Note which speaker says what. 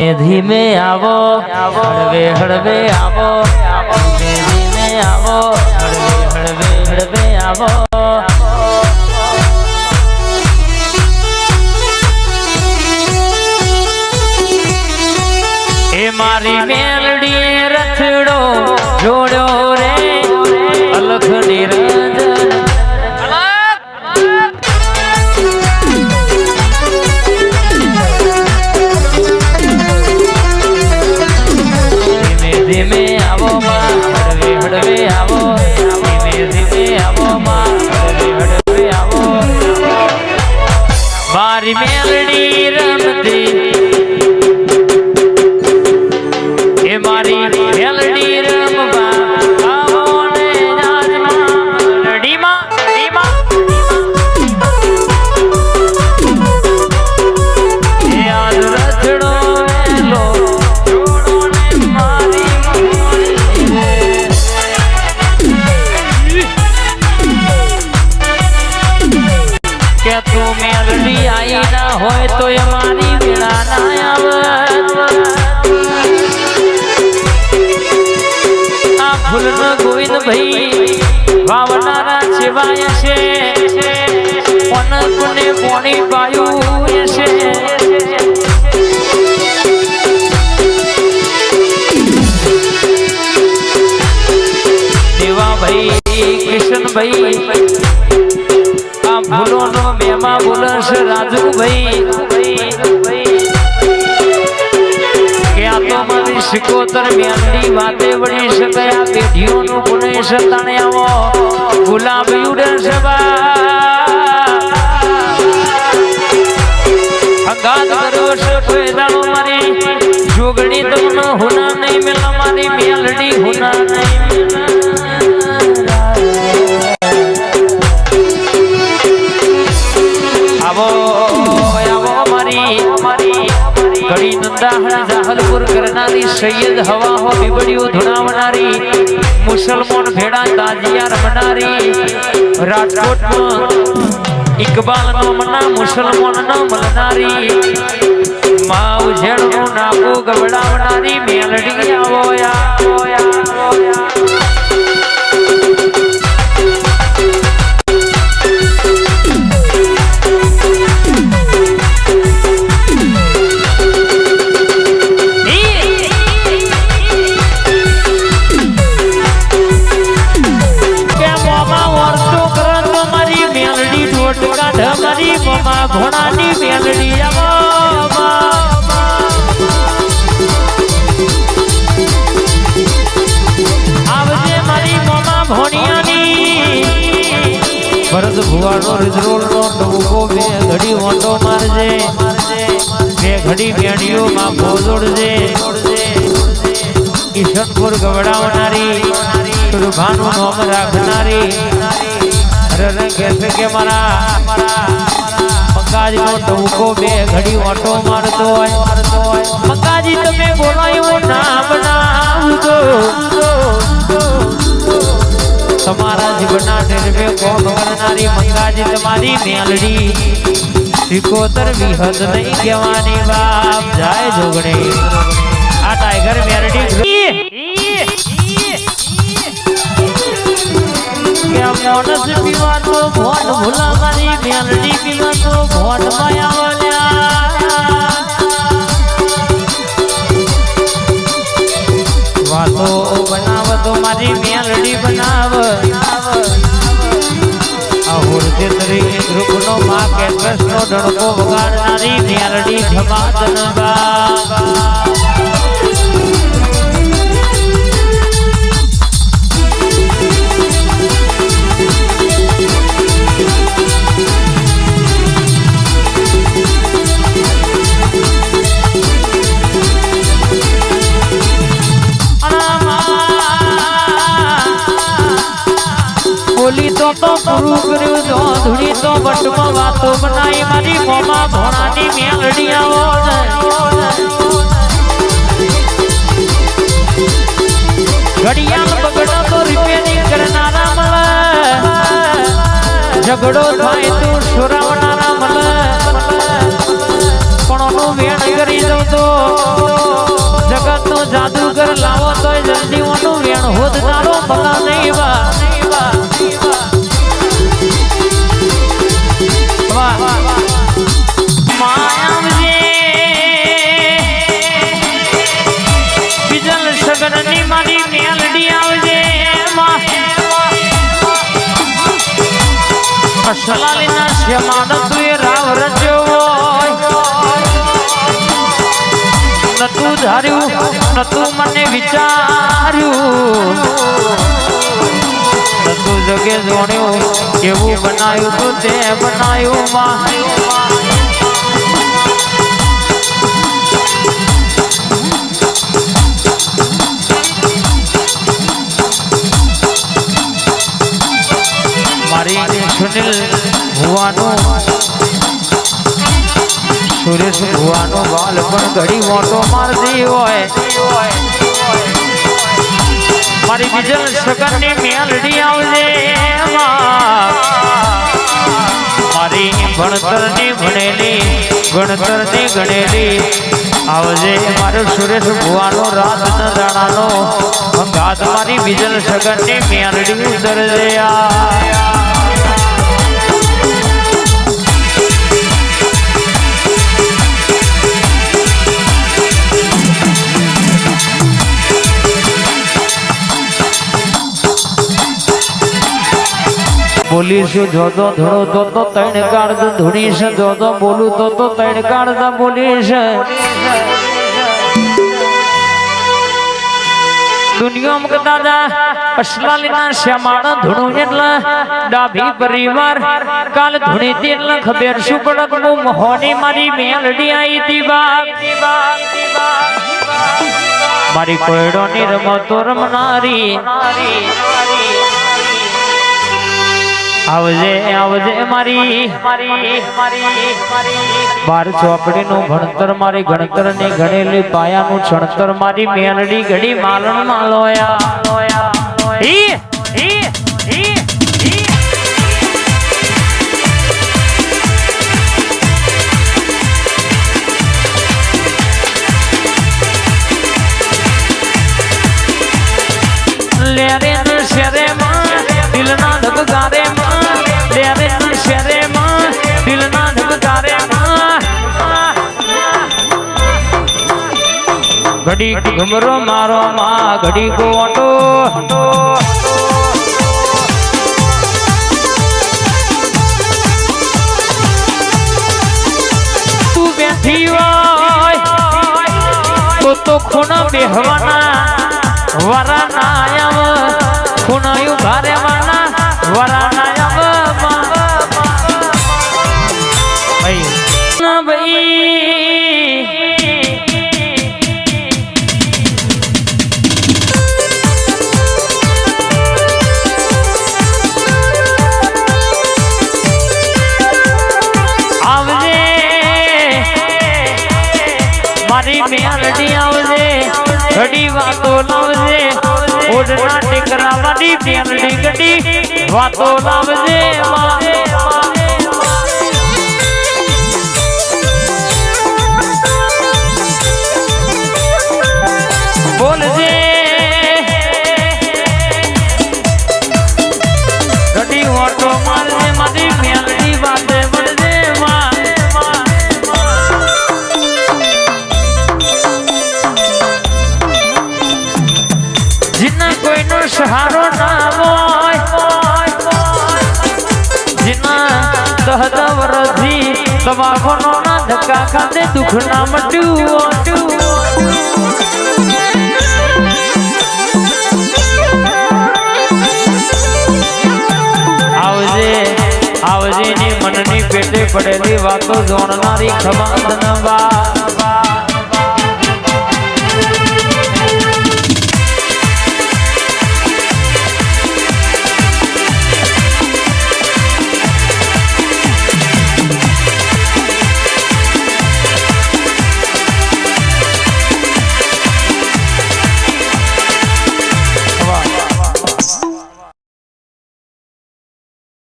Speaker 1: ધીમે આવો, હળવે હળવે આવો, ધીમે ધીમે આવો, હળવે હળવે હળવે આવો. એ મારી મેલડી સેવાય છે. કોને પોણી પાયું છે. દેવા ભાઈ કિશનભાઈ આ ફૂલોનો મેમા બોલશ રાજુભાઈ. કે આ તો મારી સિકોતર મેલડી વાતે વળી શકાય પેઢીઓનું પુણે આવો ગુલાબ ઉડે સબા અંગાત કર્યો છે કોઈ દાડો મારી, જોગણી તમને હુના નહીં, મેલા મારી, મેલડી હુના આવો આવો મારી જાહલપુર કરનારી સૈયદ હવાહો બીબડીઓ ધુણાવનારી, મુસલમાન ભેડા તાજિયા રમનારી રાજકોટમાં ઇકબાલ નો મના મુસલમાન નો મલનારી ભરત ભુવાનો રિઝરોલ નો ડોગો બે ઘડી ઓટો મારજે બે ઘડી બેડીઓમાં ભોજોડજે કિશનપુર ગવડાવનારી સુરભાનું નોમ રાખનારી કહેશે કે મારા મંગાજી નો ડૂકો બે ઘડી ઓટો મારતો હોય. મંગાજી તમે બોલાયું, નામ નાવજો તમારા જીવના નિર્વે કોમ કરનારી મંગાજી તમારી મેલડી. સિકોતર વિહદ નહીં કહેવાની બાપ, જાય જોગણે. આ ટાઈગર મેરડી કે મોનસ પીવાનો ભોટ ભૂલા મારી મેલડી પીવાનો ભોટ માયા વાલ્યા વાતો ડણકો વગાડનારી મેલડી ધમાદન બા કર્યું જો ધૂળી તો બટમાં વાતો બનાવી મારી મોમાં ભોણાની મેલડી ઘડિયાળ બગડો તો રિપેરિંગ કરનારા મળે ઝઘડો થાય તું સુરાવનારા અસલાલીના શ્યમાન તુએ રાવ રચ્યો હોય નતું ધાર્યું નતું મને વિચાર્યું નતું જગે જોણ્યું કેવું બનાવ્યું તું તે બનાવ્યું માં મારી સુનિલ ભુવાનો સુરેશ ભુવાનો બાલ પણ ઘડી મોટો મારતી હોય. મારી બીજલ સગનની મેલડી આવજે. મારી ભણતરની ભણેલી, ગણતરની ગણેલી આવજે. મારો સુરેશ ભુવાનો રાત ન દાણાનો ગાત મારી બીજલ સગનની મેલડી ઉતરજે આ. બોલીશ જોતો ધોળો તો તો તૈણ કાઢ ધૂણીશ જોતો બોલું, તો તો તૈણ કાઢ બોલીશ. દુનિયામાં કદાદા અસલાલીના શ્યામાળા ધૂણું એટલે ડાભી પરિવાર, કાલ ધૂણી તી એટલે ખબર શું પડક હું મોહની મારી મેલડી આઈ તી બાપ મારી કોયડોની રમતો રમનારી આવજે આવજે મારી. બાર ચોપડી નું ભણતર મારી ગણતર ને ગણેલી પાયાનું છણતર મારી મેનડી ઘડી માલણ માલોયા. લોયા ઈ, ઘડી ઘમરો મારો માં ઘડી કોટો તું બેઠી હોય, તો તો ખૂણા બેહવાના વરાનાયમ ખૂણાયું ભારેવાના મારી મેલડી આવજે ઘડી વાતો લાવજે ઓડના ટેકરા મારી મેલડી ઘડી વાતો લાવજે. તમાકોનો ના ધક્કા ખાતે દુઃખ ના મટ્યું આવજે આવજે ની મનની પેટે પડેલી વાતો જોણનારી ખબર બા